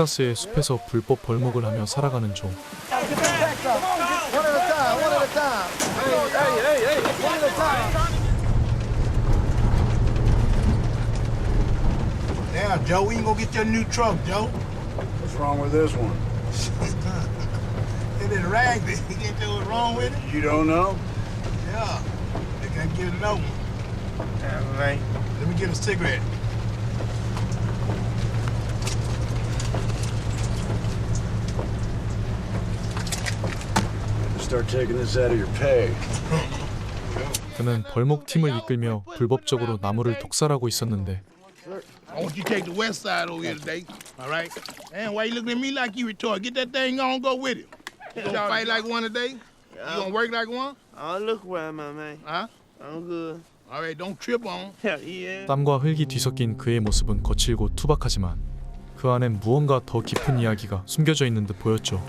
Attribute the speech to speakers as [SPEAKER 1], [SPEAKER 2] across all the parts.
[SPEAKER 1] 텍사스의 숲에서 불법 벌목을 하며 살아가는
[SPEAKER 2] cigarette.
[SPEAKER 3] Start taking this out of your pay.
[SPEAKER 1] 그는 벌목 팀을 이끌며 불법적으로 나무를 독살하고 있었는데
[SPEAKER 2] I want you to take the west side over here today. All right? Man, why you looking at me like you retarded? Get that thing on, go with it. You gonna fight like one today? You gonna work like one?
[SPEAKER 4] Oh, look where my man.
[SPEAKER 2] Huh?
[SPEAKER 4] I'm good.
[SPEAKER 2] All right, don't trip on.
[SPEAKER 4] Yeah, yeah.
[SPEAKER 1] 땀과 흙이 뒤섞인 그의 모습은 거칠고 투박하지만 그 안엔 무언가 더 깊은 이야기가 숨겨져 있는 듯 보였죠.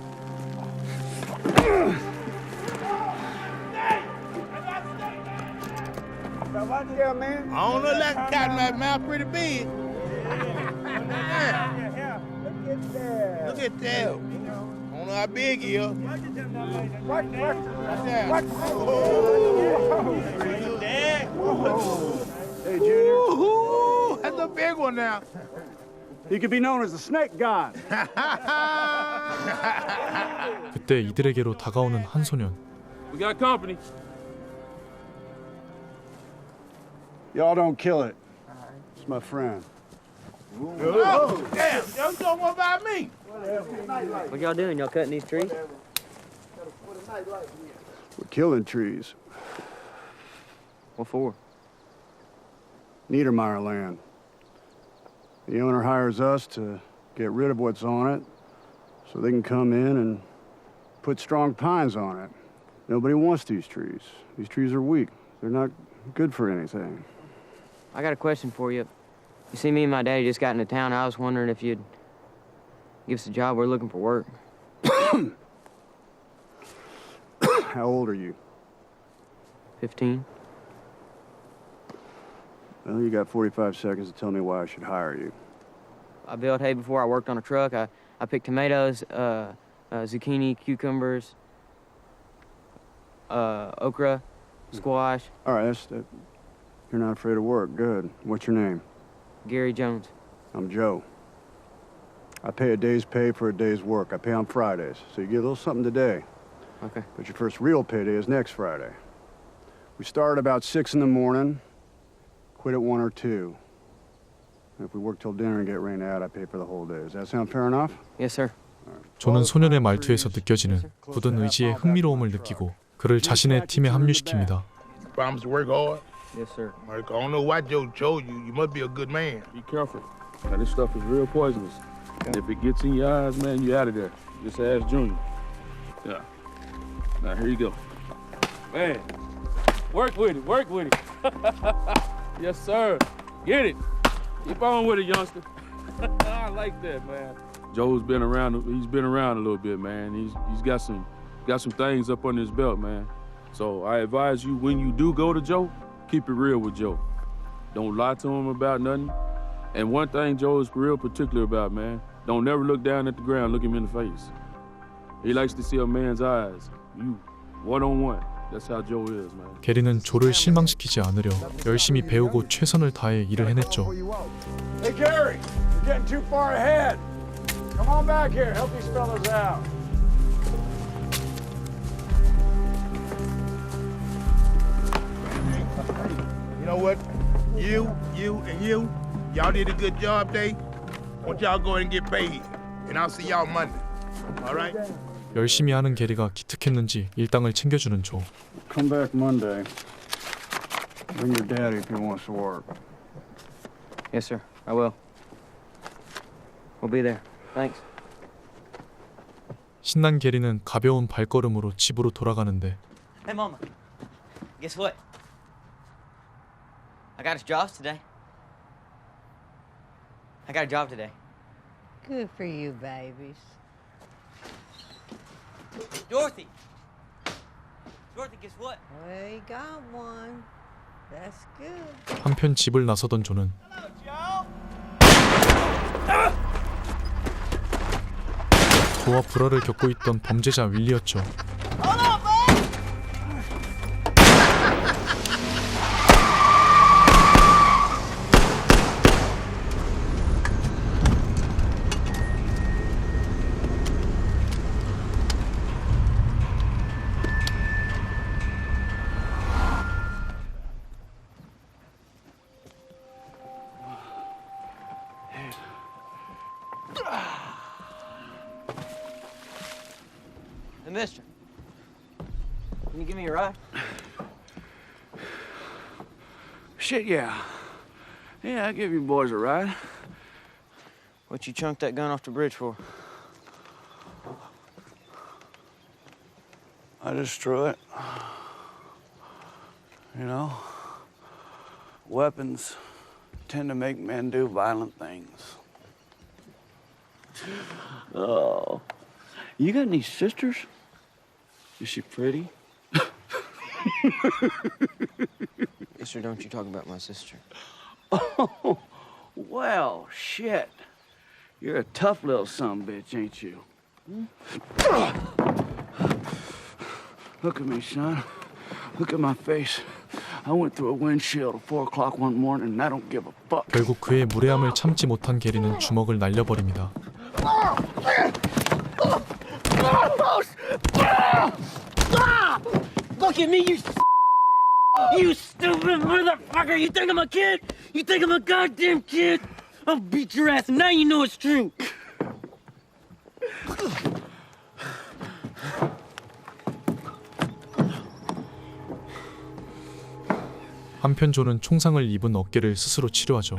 [SPEAKER 2] I don't know that cat my mouth pretty big. Look at that. I don't know how big he is. What?
[SPEAKER 3] Hey, Junior.
[SPEAKER 2] Ooh, that's a big one now.
[SPEAKER 3] He could be known as the Snake God.
[SPEAKER 1] 그때 이들에게로 다가오는 한 소년.
[SPEAKER 5] We got company.
[SPEAKER 3] Y'all don't kill it. It's my friend.
[SPEAKER 2] oh, damn. Y'all talking about me?
[SPEAKER 6] What y'all doing? Y'all cutting these trees?
[SPEAKER 3] We're killing trees.
[SPEAKER 6] What for?
[SPEAKER 3] Niedermeyer land. The owner hires us to get rid of what's on it so they can come in and put strong pines on it. Nobody wants these trees. These trees are weak. They're not good for anything.
[SPEAKER 6] I got a question for you. You see, me and my daddy just got into town. I was wondering if you'd give us a job. We're looking for work.
[SPEAKER 3] How old are you?
[SPEAKER 6] 15.
[SPEAKER 3] Well, you got 45 seconds to tell me why I should hire you.
[SPEAKER 6] I built hay before I worked on a truck. I, I picked tomatoes, uh, uh, zucchini, cucumbers, uh, okra, squash.
[SPEAKER 3] All right, that's that. You're not afraid of work. Good. What's your name?
[SPEAKER 6] Gary Jones.
[SPEAKER 3] I'm Joe. I pay a day's pay for a day's work. I pay on Fridays, so you get a little something today.
[SPEAKER 6] Okay.
[SPEAKER 3] But your first real payday is next Friday. We start about six in the morning, quit at one or two. And if we work till dinner and get rained out, I pay for the whole day. Does that sound fair enough?
[SPEAKER 6] Yes, sir.
[SPEAKER 1] 조는 소년의 말투에서 느껴지는 굳은 의지에 흥미로움을 느끼고 그를 자신의 팀에 합류시킵니다.
[SPEAKER 2] Promise to work hard.
[SPEAKER 6] Yes, sir.
[SPEAKER 2] Mark, I don't know why Joe chose you. You must be a good man.
[SPEAKER 5] Be careful. Now, this stuff is real poisonous. And if it gets in your eyes, man, you out of there. Just ask Junior. Yeah. Now, here you go. Man, work with it. Work with it. yes, sir. Get it. Keep on with it, youngster. I like that, man. Joe's been around. He's been around a little bit, man. He's he's got some got some things up under his belt, man. So I advise you when you do go to Joe, keep it real with Joe. Don't lie to him about nothing. And one thing Joe is real particular about, man, don't never look down at the ground, look him in the face. He likes to see a man's eyes. You, one on one. That's how Joe is, man.
[SPEAKER 1] 게리는 조를 실망시키지 않으려 열심히 배우고 최선을 다해 일을 해냈죠.
[SPEAKER 3] Hey, Gary, you're getting too far ahead. Come on back here. Help these fellas out.
[SPEAKER 2] Know what? You, you, and you, y'all did a good job today. Want y'all go ahead and get paid. And I'll see y'all Monday. All right?
[SPEAKER 1] 열심히 하는 게리가 기특했는지 일당을 챙겨주는 조.
[SPEAKER 3] Come back Monday. Bring your daddy if he wants to work.
[SPEAKER 6] Yes, sir. I will. We'll be there. Thanks.
[SPEAKER 1] 신난 게리는 가벼운 발걸음으로 집으로 돌아가는데
[SPEAKER 7] Hey, Mama. Guess what? I got jobs today. I got a job today.
[SPEAKER 8] Good for you, babies.
[SPEAKER 7] Dorothy! Dorothy, guess what?
[SPEAKER 8] You got one. That's good.
[SPEAKER 1] 한편 집을 나서던 조는 그와 불화를 겪고 있던 범죄자 윌리였죠.
[SPEAKER 9] Shit, yeah. Yeah, I'll give you boys a ride.
[SPEAKER 6] What you chunked that gun off the bridge for?
[SPEAKER 9] I just threw it. You know, weapons tend to make men do violent things. Oh. You got any sisters? Is she pretty?
[SPEAKER 6] Mister, don't you talk about my sister.
[SPEAKER 9] Oh, well, shit. You're a tough little son bitch, ain't you? Hmm? Look at me, son. Look at my face. I went through a windshield at 4 o'clock one morning and I don't give a fuck.
[SPEAKER 1] 결국 그의 무례함을 참지 못한 게리는 주먹을 날려버립니다.
[SPEAKER 10] Look at me, you You stupid motherfucker! You think I'm a kid? You think I'm a goddamn kid? I'll beat your ass, now you know it's true.
[SPEAKER 1] 한편 존은 총상을 입은 어깨를 스스로 치료하죠.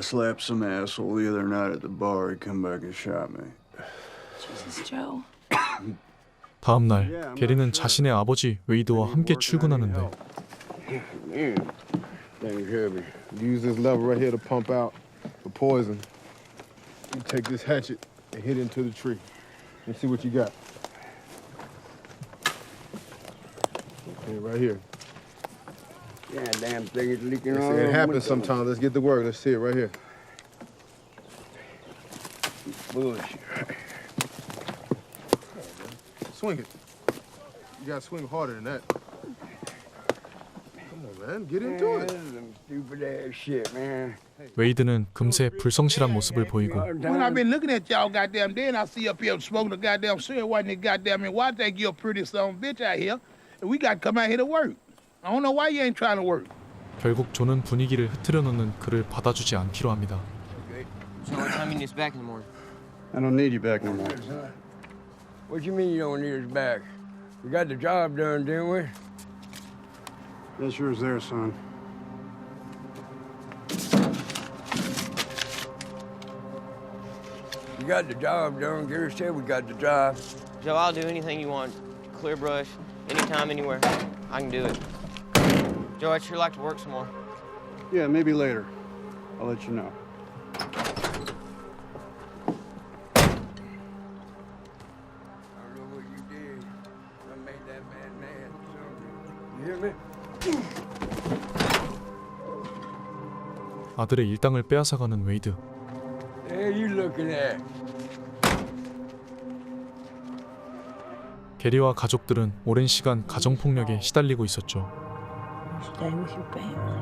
[SPEAKER 3] I slapped some asshole the other night at the bar. He come back and shot me.
[SPEAKER 11] Jesus, Joe.
[SPEAKER 1] 다음 날 게리는 자신의 아버지 웨이드와 함께 출근하는데
[SPEAKER 12] Man, thing's heavy. Use this lever right here to pump out the poison. You take this hatchet and hit into the tree. And see what you got. Okay, right here.
[SPEAKER 3] Yeah, damn thing is leaking
[SPEAKER 12] It's- it happens sometimes. Let's get to work. Let's see it right here.
[SPEAKER 3] Bullshit.
[SPEAKER 12] Swing it. You gotta swing harder than that. Come on, man. Get into it.
[SPEAKER 3] Some stupid ass shit, man.
[SPEAKER 1] 웨이드는 금세 불성실한 모습을 보이고
[SPEAKER 2] When I've been looking at y'all goddamn day and I see up here smoking a goddamn cigarette, why the goddamn and why I think you're a pretty son of a bitch out here? And we got to come out here to work. I don't know why you ain't trying to work.
[SPEAKER 1] 결국 존은 분위기를 흐트려 놓는 그를 받아주지 않기로 합니다.
[SPEAKER 6] So what time you need us back in the morning?
[SPEAKER 3] I don't need you back no more.
[SPEAKER 7] What you mean you don't need us back? We got the job done, didn't we?
[SPEAKER 3] That's yours there, son.
[SPEAKER 7] We got the job done. Gary said we got the job.
[SPEAKER 6] Joe, I'll do anything you want. Clear brush, anytime, anywhere. I can do it. Joe, I'd sure like to work some more.
[SPEAKER 3] Yeah, maybe later. I'll let you know.
[SPEAKER 7] I don't know what you did. I made that man mad. son. You hear me?
[SPEAKER 1] 아들의 일당을 빼앗아가는 웨이드.
[SPEAKER 7] The hell you looking at?
[SPEAKER 1] 게리와 가족들은 오랜 시간 가정폭력에 시달리고 있었죠.
[SPEAKER 8] Stay with your family.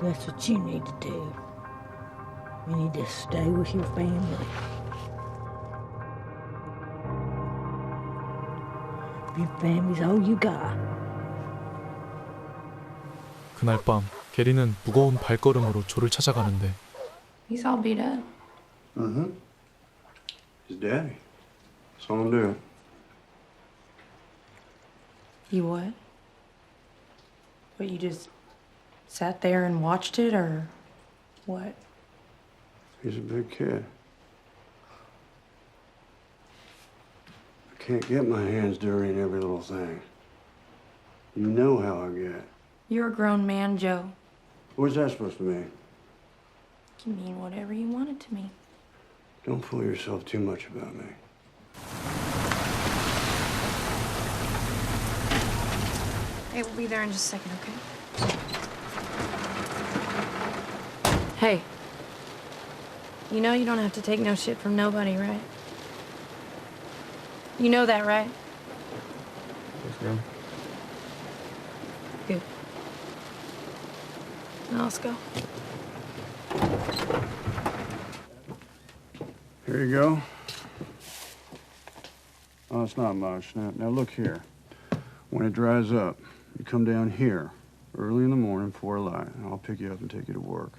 [SPEAKER 8] That's what you need to do. You need to stay with your family. Your family's all you got.
[SPEAKER 1] 그날 밤 게리는 무거운 발걸음으로 조를 찾아가는데
[SPEAKER 11] He's all beat up.
[SPEAKER 3] Mm-hmm. His daddy. Saw him do it.
[SPEAKER 11] You what? What, you just sat there and watched it, or what?
[SPEAKER 3] He's a big kid. I can't get my hands dirty in every little thing. You know how I get.
[SPEAKER 11] You're a grown man, Joe.
[SPEAKER 3] What's that supposed to mean?
[SPEAKER 11] You mean whatever you want it to mean.
[SPEAKER 3] Don't fool yourself too much about me.
[SPEAKER 11] Hey, we'll be there in just a second, okay? Hey. You know you don't have to take no shit from nobody, right? You know that, right?
[SPEAKER 6] Yes, ma'am.
[SPEAKER 11] Good. Now let's go.
[SPEAKER 3] Here you go. Oh, it's not much. Now, now look here. When it dries up, you come down here early in the morning before light, and I'll pick you up and take you to work.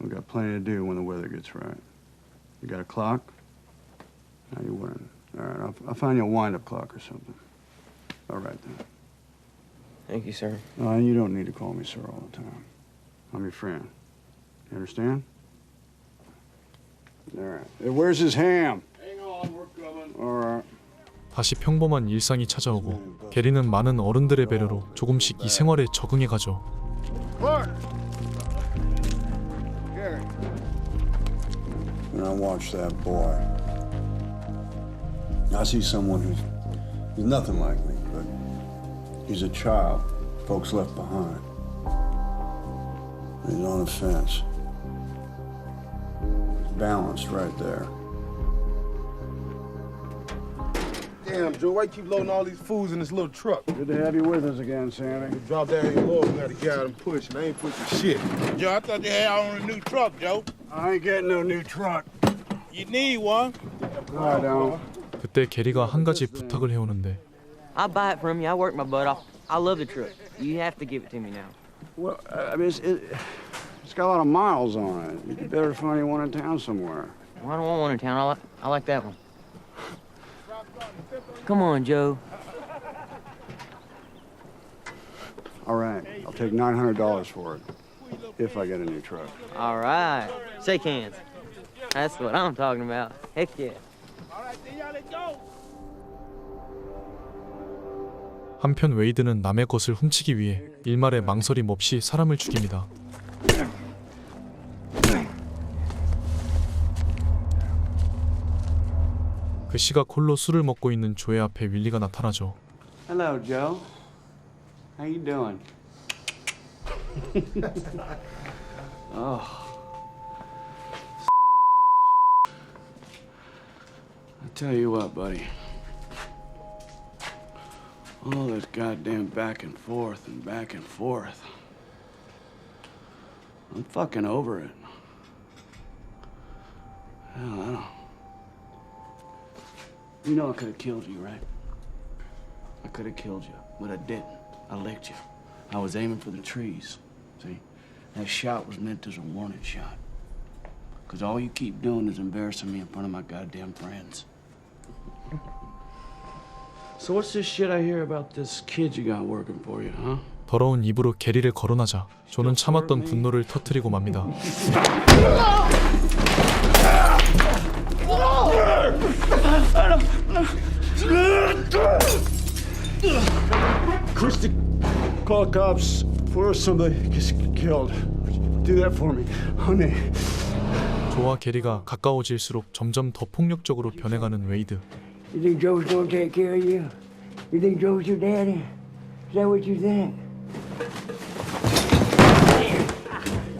[SPEAKER 3] We've got plenty to do when the weather gets right. You got a clock? How you winning? All right, I'll, I'll find you a wind-up clock or something. All right, then.
[SPEAKER 6] Thank you, sir.
[SPEAKER 3] Uh, you don't need to call me sir all the time. I'm your friend. You understand? All right. Hey, where's his ham?
[SPEAKER 12] Hang on, we're coming.
[SPEAKER 3] All right.
[SPEAKER 1] 다시 평범한 일상이 찾아오고 게리는 많은 어른들의 배려로 조금씩 이 생활에 적응해 가죠.
[SPEAKER 3] He's on a fence. Balanced right there.
[SPEAKER 12] Damn, Joe, why you keep loading all these fools in this little truck?
[SPEAKER 3] Good to have you with us again, Sammy.
[SPEAKER 12] You drop down your load, we gotta get out and push, and I ain't pushing shit.
[SPEAKER 2] Joe, I thought you had on a new truck, Joe.
[SPEAKER 3] I ain't getting no new truck.
[SPEAKER 2] You need one.
[SPEAKER 3] I don't.
[SPEAKER 1] 그때 게리가 한 가지 부탁을 해오는데
[SPEAKER 6] I'll buy it from you. I work my butt off. I love the truck. You have to give it to me now.
[SPEAKER 3] Well, I mean, it's, it, it's got a lot of miles on it. You better find you one in town somewhere.
[SPEAKER 6] Well, I don't want one in town. I like, I like that one. Come on, Joe.
[SPEAKER 3] All right, I'll take $900 for it, if I get a new truck.
[SPEAKER 6] All right. Shake hands. That's what I'm talking about. Heck yeah.
[SPEAKER 2] All right, then y'all let go.
[SPEAKER 1] 한편 웨이드는 남의 것을 훔치기 위해 일말의 망설임 없이 사람을 죽입니다. 그 시각 홀로 술을 먹고 있는 조의 앞에 윌리가 나타나죠.
[SPEAKER 3] Hello, Joe. How you doing? oh. I tell you what, buddy. All this goddamn back and forth and back and forth. I'm fucking over it. Hell, I don't. You know I could have killed you, right? I could have killed you, but I didn't. I licked you. I was aiming for the trees. See? That shot was meant as a warning shot. Because all you keep doing is embarrassing me in front of my goddamn friends. So what's this shit I hear about this kid you got working for you, huh?
[SPEAKER 1] 더러운 입으로 게리를 거론하자 조는 참았던 분노를 터뜨리고 맙니다.
[SPEAKER 3] Christy, call cops before somebody gets killed. Do that for me, honey.
[SPEAKER 1] 조와 게리가 가까워질수록 점점 더 폭력적으로 변해가는 웨이드.
[SPEAKER 8] You think Joe's gonna take care of you? You think Joe's your daddy? Is that what you think?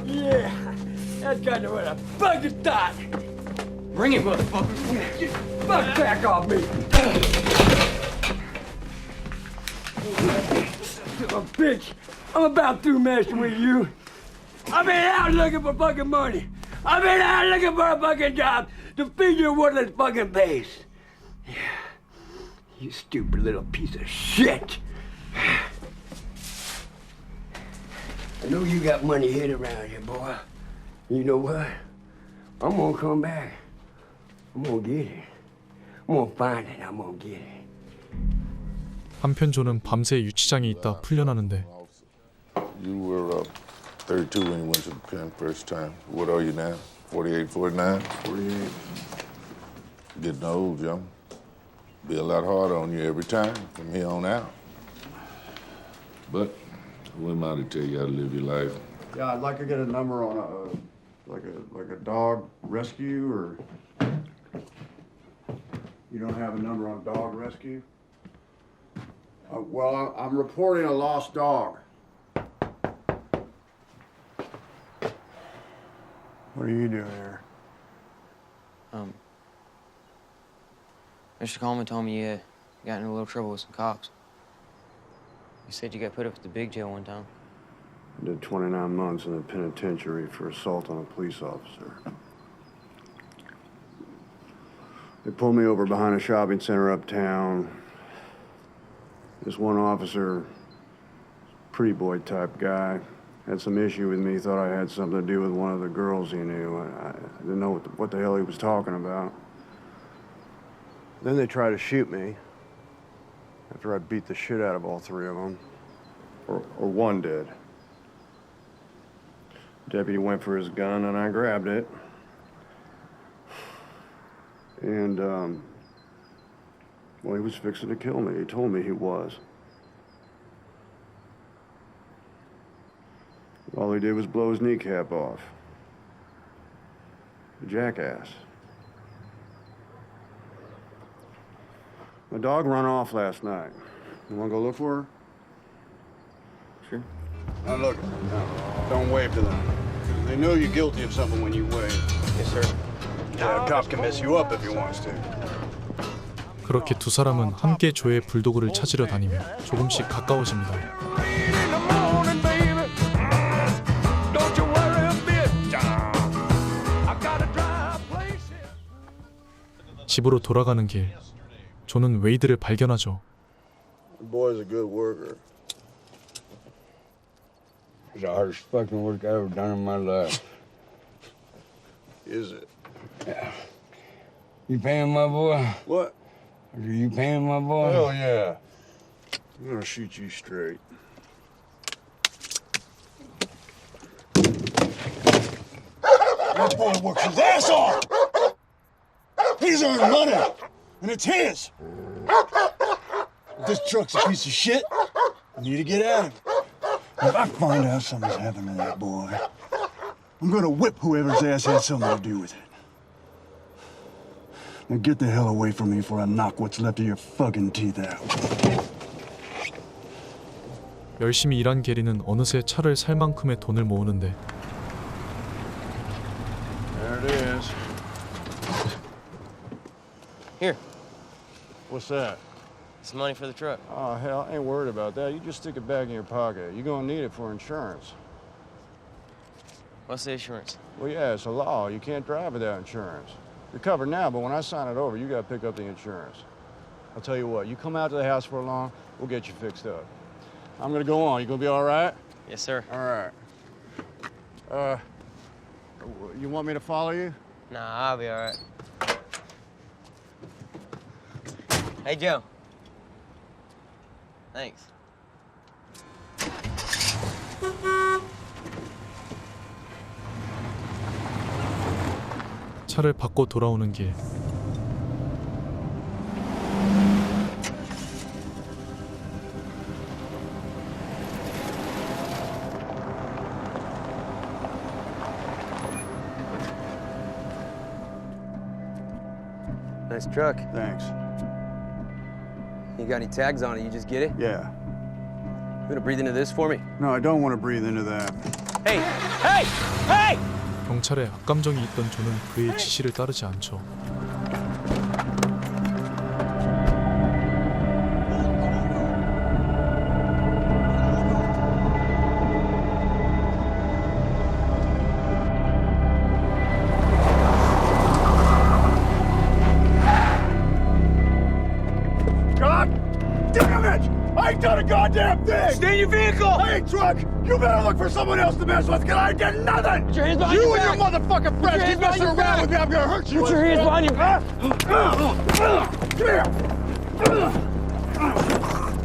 [SPEAKER 7] Yeah, that's kind of what I fucking thought. Bring it, motherfucker. Get fuck back off me. Son of a bitch, I'm about through messing with you. I've been out looking for fucking money. I've been out looking for a fucking job to feed your worthless fucking face. Yeah, you stupid little piece of shit. I know you got money hid around here, boy. You know what? I'm gonna come back. I'm gonna get it. I'm gonna find it. I'm gonna get it.
[SPEAKER 1] 한편 조는 밤새 유치장에 있다 풀려나는데
[SPEAKER 13] You were uh, 32 when you went to the pen first time. What are you now? 48, 49?
[SPEAKER 3] 48.
[SPEAKER 13] Getting old, young. Be a lot harder on you every time from here on out. But who am I to tell you how to live your life?
[SPEAKER 3] Yeah, I'd like to get a number on a, like a, like a dog rescue or. you don't have a number on dog rescue? Uh, well, I'm reporting a lost dog. What are you doing here?
[SPEAKER 6] Um, Mr. Coleman told me you uh, got into a little trouble with some cops. He said you got put up at the big jail one time.
[SPEAKER 3] I did 29 months in the penitentiary for assault on a police officer. They pulled me over behind a shopping center uptown. This one officer, pretty boy type guy, had some issue with me, thought I had something to do with one of the girls he knew. I, I didn't know what the, what the hell he was talking about. Then they tried to shoot me after I beat the shit out of all three of them. Or, or one did. Deputy went for his gun and I grabbed it. And, um, well, he was fixing to kill me. He told me he was. All he did was blow his kneecap off. A jackass. My dog run off last night. You wanna go look for her?
[SPEAKER 6] Sure.
[SPEAKER 3] Now look, no, don't wave to them. They know you're guilty of something when you wave.
[SPEAKER 6] Yes, sir.
[SPEAKER 1] 그렇게 두 사람은 함께 조의 불도그를 찾으려 다니며 조금씩 가까워집니다. 집으로 돌아가는 길, 조는 웨이드를 발견하죠.
[SPEAKER 14] Yeah. You paying my boy?
[SPEAKER 3] What?
[SPEAKER 14] Are you paying my boy?
[SPEAKER 3] Hell yeah. I'm gonna shoot you straight.
[SPEAKER 15] That boy works his ass off. He's earned money, and it's his. If this truck's a piece of shit, I need to get out of him. If I find out something's happened to that boy, I'm gonna whip whoever's ass had something to do with it. Now get the hell away from me before I knock what's left of your fucking teeth out.
[SPEAKER 1] 열심히 일한 게리는 어느새 차를 살 만큼의 돈을 모으는데
[SPEAKER 3] There it is.
[SPEAKER 6] Here,
[SPEAKER 3] What's that?
[SPEAKER 6] it's money for the truck.
[SPEAKER 3] Oh, hell, I ain't worried about that. You just stick it back in your pocket. You're gonna need it for insurance.
[SPEAKER 6] What's the insurance?
[SPEAKER 3] Well, yeah, it's a law. You can't drive without insurance. You're covered now, but when I sign it over, you gotta pick up the insurance. I'll tell you what, you come out to the house for a long, we'll get you fixed up. I'm gonna go on. You gonna be all right?
[SPEAKER 6] Yes, sir.
[SPEAKER 3] All right. Uh, you want me to follow you?
[SPEAKER 6] Nah, I'll be all right. Hey, Joe. Thanks.
[SPEAKER 1] 차를 받고 돌아오는 길.
[SPEAKER 16] Nice truck.
[SPEAKER 3] Thanks.
[SPEAKER 16] You got any tags on it? You just get it?
[SPEAKER 3] Yeah.
[SPEAKER 16] You gonna breathe into this for me?
[SPEAKER 3] No, I don't want to breathe into that.
[SPEAKER 16] Hey! Hey! Hey!
[SPEAKER 1] 경찰에 악감정이 있던 조는 그의 지시를 따르지 않죠.
[SPEAKER 15] In your vehicle! I ain't drunk! You better look for someone else to mess with, because I did nothing!
[SPEAKER 6] your hands behind
[SPEAKER 15] you
[SPEAKER 6] your
[SPEAKER 15] and your
[SPEAKER 6] back!
[SPEAKER 15] motherfucking friends
[SPEAKER 6] your
[SPEAKER 15] keep messing
[SPEAKER 6] your
[SPEAKER 15] around
[SPEAKER 6] back!
[SPEAKER 15] with me, I'm gonna hurt you!
[SPEAKER 6] Put your hands behind your back!
[SPEAKER 15] Come here!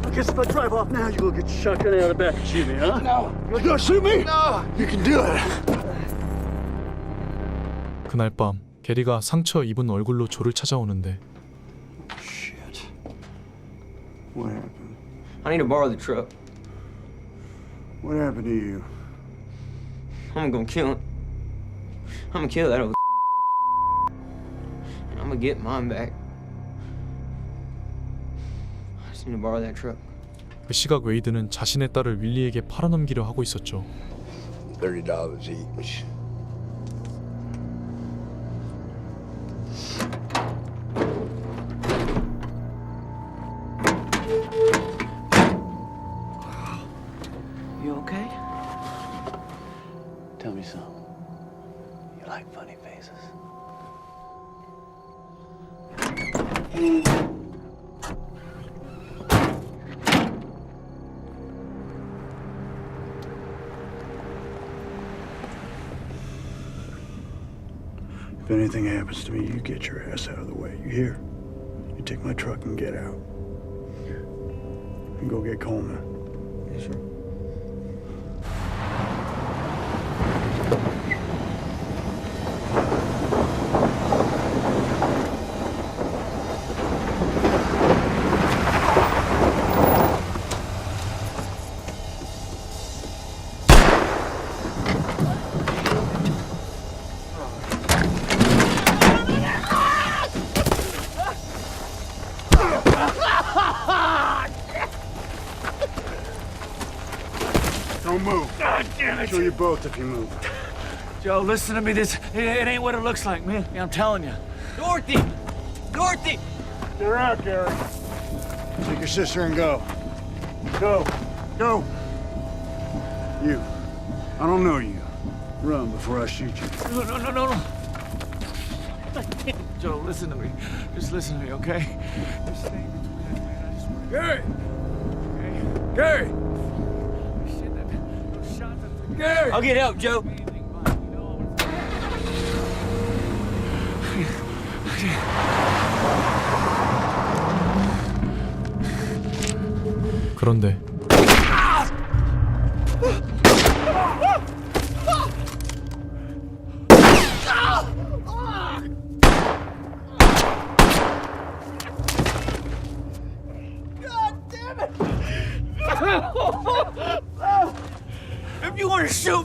[SPEAKER 15] I guess if I drive off now, you're gonna get shotgun out of the back and shoot me, huh? No. You gonna shoot me? No. You can do it.
[SPEAKER 1] 그날 밤 게리가 상처 입은 얼굴로 조를 찾아오는데
[SPEAKER 3] Shit. What happened?
[SPEAKER 6] I need to borrow the truck.
[SPEAKER 3] What happened to you?
[SPEAKER 6] I'm gonna kill him. I'm gonna kill that old and I'm gonna get mine back. I just need to borrow that truck.
[SPEAKER 1] 그 시각 웨이드는 자신의 딸을 윌리에게 팔아넘기려 하고 있었죠.
[SPEAKER 14] Thirty dollars each.
[SPEAKER 3] If anything happens to me, you get your ass out of the way. You hear? You take my truck and get out. And go get Coleman. Yes, sir. Both if you move.
[SPEAKER 9] Joe, listen to me. This it, it ain't what it looks like, man. I'm telling you. Dorothy! Dorothy!
[SPEAKER 3] They're out, Gary. Take your sister and go. Go. Go. You. I don't know you. Run before I shoot you.
[SPEAKER 9] No, no, no, no, no. Joe, listen to me. Just listen to me, okay? Just stay between us, man. I just want Gary! Okay? Gary!
[SPEAKER 7] I'll get help, Joe.
[SPEAKER 1] 그런데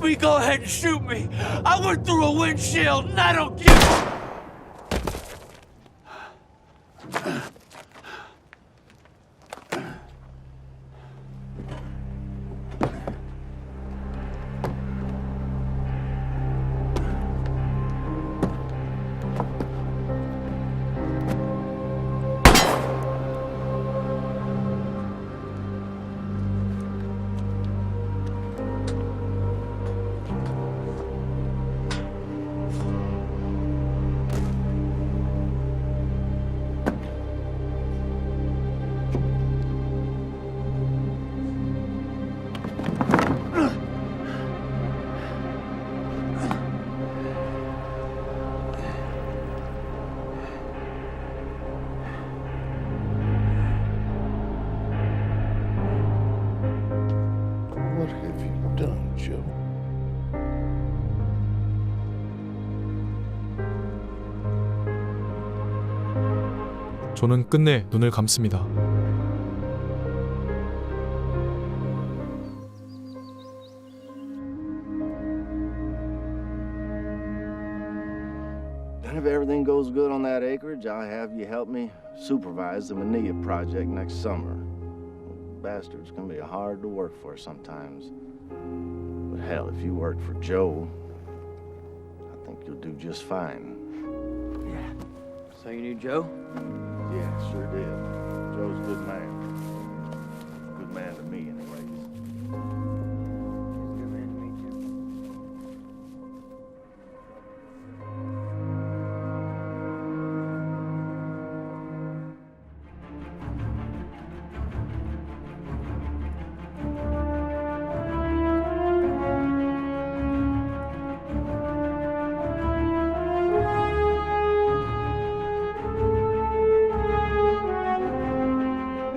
[SPEAKER 9] me, go ahead and shoot me. I went through a windshield and I don't give a...
[SPEAKER 1] 조는 끝내 눈을 감습니다.
[SPEAKER 17] And if everything goes good on that acreage, I'll have you help me supervise the Manilla project next summer. Bastards can be hard to work for sometimes. But hell, if you work for Joe, I think you'll do just fine.
[SPEAKER 6] So you knew Joe?
[SPEAKER 17] Yeah, sure did. Joe's a good man.